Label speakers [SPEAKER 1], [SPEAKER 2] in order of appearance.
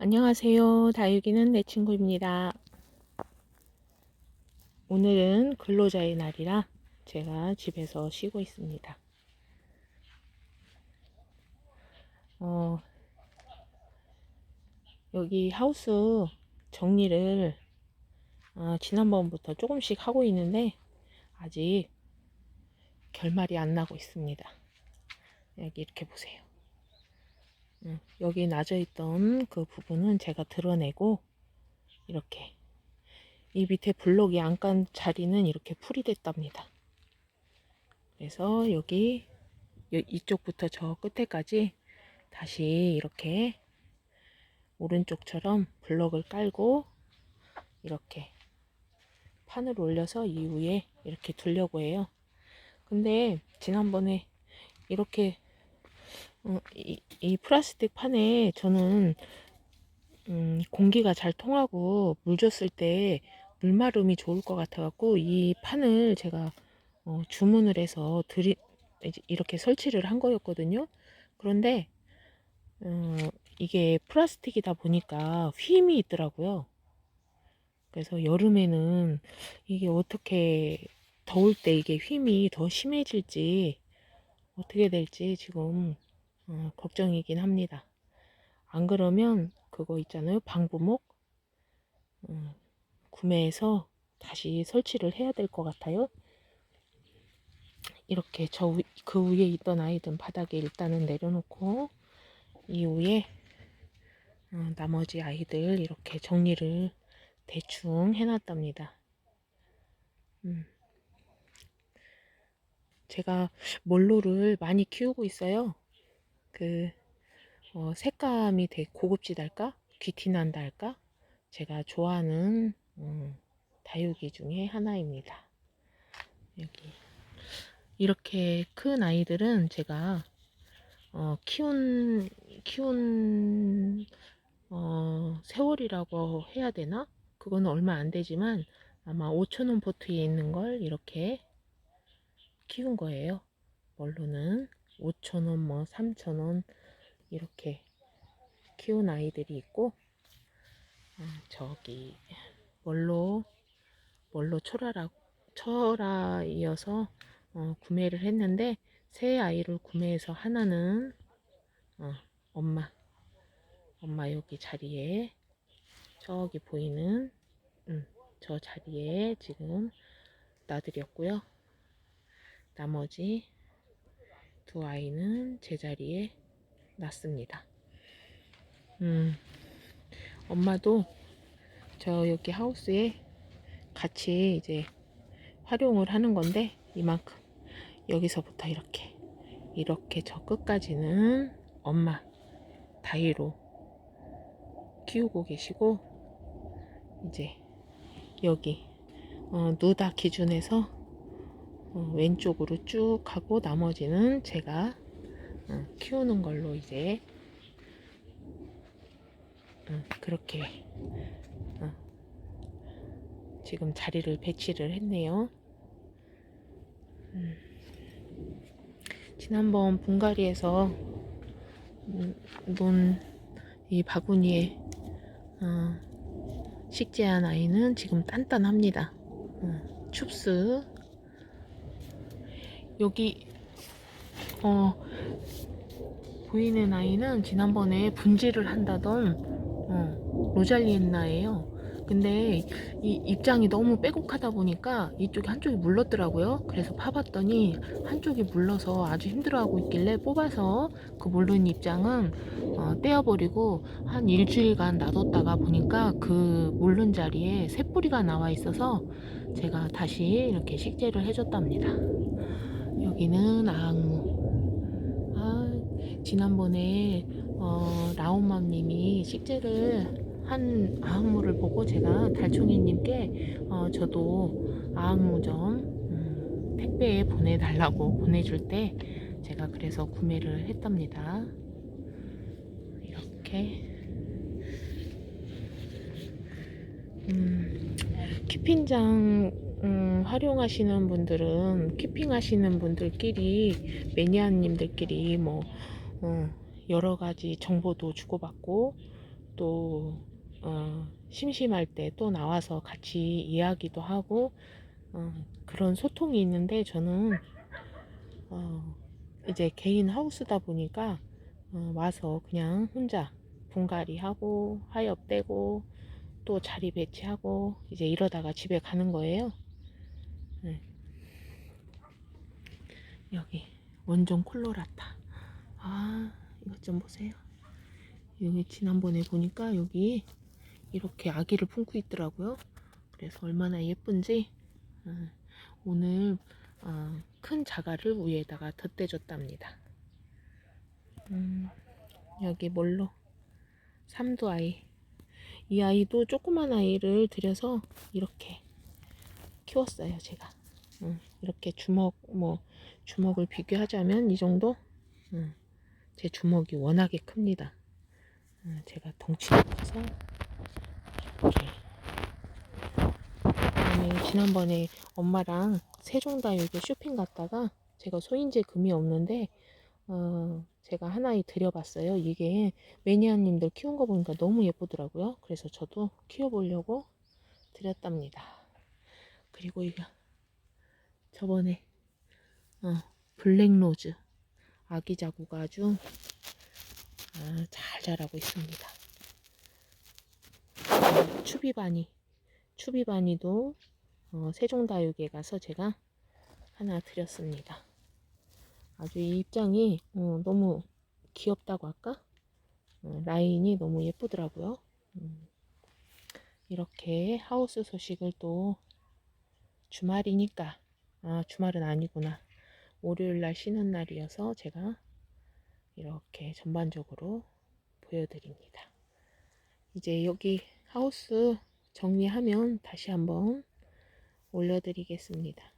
[SPEAKER 1] 안녕하세요. 다육이는 내 친구입니다. 오늘은 근로자의 날이라 제가 집에서 쉬고 있습니다. 어, 여기 하우스 정리를 어, 지난번부터 조금씩 하고 있는데 아직 결말이 안 나고 있습니다. 여기 이렇게 보세요. 음, 여기 낮아 있던 그 부분은 제가 드러내고 이렇게 이 밑에 블록이 안 깐 자리는 이렇게 풀이 됐답니다. 그래서 여기 여- 이쪽부터 저 끝에까지 다시 이렇게 오른쪽처럼 블럭을 깔고 이렇게 판을 올려서 이후에 이렇게 두려고 해요. 근데 지난번에 이렇게 어, 이, 이 플라스틱 판에 저는 음, 공기가 잘 통하고 물 줬을 때 물마름이 좋을 것 같아갖고 이 판을 제가 어, 주문을 해서 드리, 이렇게 설치를 한 거였거든요. 그런데 어, 이게 플라스틱이다 보니까 휨이 있더라고요. 그래서 여름에는 이게 어떻게 더울 때 이게 휨이 더 심해질지 어떻게 될지 지금 어, 걱정이긴 합니다. 안 그러면 그거 있잖아요. 방부목 음, 구매해서 다시 설치를 해야 될 것 같아요. 이렇게 저 그 위에 있던 아이들은 바닥에 일단은 내려놓고 이후에 어, 나머지 아이들 이렇게 정리를 대충 해놨답니다. 음. 제가 몰로를 많이 키우고 있어요. 그 어, 색감이 되게 고급지달까? 귀티난다 할까? 제가 좋아하는 음, 다육이 중에 하나입니다. 여기 이렇게 큰 아이들은 제가 어, 키운 키운 어, 세월이라고 해야 되나? 그거는 얼마 안 되지만 아마 5천원 포트에 있는 걸 이렇게 키운 거예요. 멀로는 5천원, 뭐 3천원 이렇게 키운 아이들이 있고 아, 저기 멀로 멀로 철화라 철화이어서 어, 구매를 했는데 새 아이를 구매해서 하나는 어, 엄마 엄마 여기 자리에 저기 보이는 음, 저 자리에 지금 놔드렸고요. 나머지 두 아이는 제자리에 놨습니다. 음, 엄마도 저 여기 하우스에 같이 이제 활용을 하는 건데 이만큼 여기서부터 이렇게 이렇게 저 끝까지는 엄마 다이로 키우고 계시고 이제 여기 어, 누다 기준에서 어, 왼쪽으로 쭉 하고 나머지는 제가 어, 키우는 걸로 이제 어, 그렇게 어, 지금 자리를 배치를 했네요. 음, 지난번 분갈이에서 음, 논이 바구니에 어, 식재한 아이는 지금 단단합니다. 어, 춥스 여기 어 보이는 아이는 지난번에 분질을 한다던 어, 로잘리엔나예요. 근데 이 입장이 너무 빼곡하다 보니까 이쪽이 한쪽이 물렀더라고요. 그래서 파봤더니 한쪽이 물러서 아주 힘들어하고 있길래 뽑아서 그 물른 입장은 어, 떼어버리고 한 일주일간 놔뒀다가 보니까 그 물른 자리에 새뿌리가 나와 있어서 제가 다시 이렇게 식재를 해줬답니다. 여기는 아악무. 아, 지난번에 어, 라온맘님이 식재를 한 아악무를 보고 제가 달총이님께 어, 저도 아악무 좀 음, 택배에 보내달라고 보내줄 때 제가 그래서 구매를 했답니다. 이렇게 음, 키핀장 음, 활용하시는 분들은 키핑 하시는 분들끼리 매니아님들끼리 뭐 어, 여러 가지 정보도 주고받고 또 어, 심심할 때 또 나와서 같이 이야기도 하고 어, 그런 소통이 있는데 저는 어, 이제 개인 하우스다 보니까 어, 와서 그냥 혼자 분갈이 하고 하엽 떼고 또 자리 배치하고 이제 이러다가 집에 가는 거예요. 네. 여기 원종 콜로라타. 아 이것 좀 보세요. 여기 지난번에 보니까 여기 이렇게 아기를 품고 있더라고요. 그래서 얼마나 예쁜지 어, 오늘 어, 큰 자갈을 위에다가 덧대줬답니다. 음, 여기 뭘로? 삼두 아이. 이 아이도 조그만 아이를 들여서 이렇게 키웠어요, 제가. 음, 이렇게 주먹, 뭐, 주먹을 비교하자면 이 정도? 음, 제 주먹이 워낙에 큽니다. 음, 제가 덩치가 커서 이렇게. 지난번에 엄마랑 세종다육에 쇼핑 갔다가 제가 소인제 금이 없는데 어, 제가 하나에 들여봤어요. 이게 매니아님들 키운 거 보니까 너무 예쁘더라고요. 그래서 저도 키워보려고 드렸답니다. 그리고 이거 저번에 어, 블랙로즈 아기 자구가 아주 아, 잘 자라고 있습니다. 어, 추비바니 추비바니도 어, 세종다육에 가서 제가 하나 드렸습니다. 아주 이 입장이 어, 너무 귀엽다고 할까? 어, 라인이 너무 예쁘더라고요. 음, 이렇게 하우스 소식을 또 주말이니까 아 주말은 아니구나 월요일 날 쉬는 날이어서 제가 이렇게 전반적으로 보여드립니다. 이제 여기 하우스 정리하면 다시 한번 올려드리겠습니다.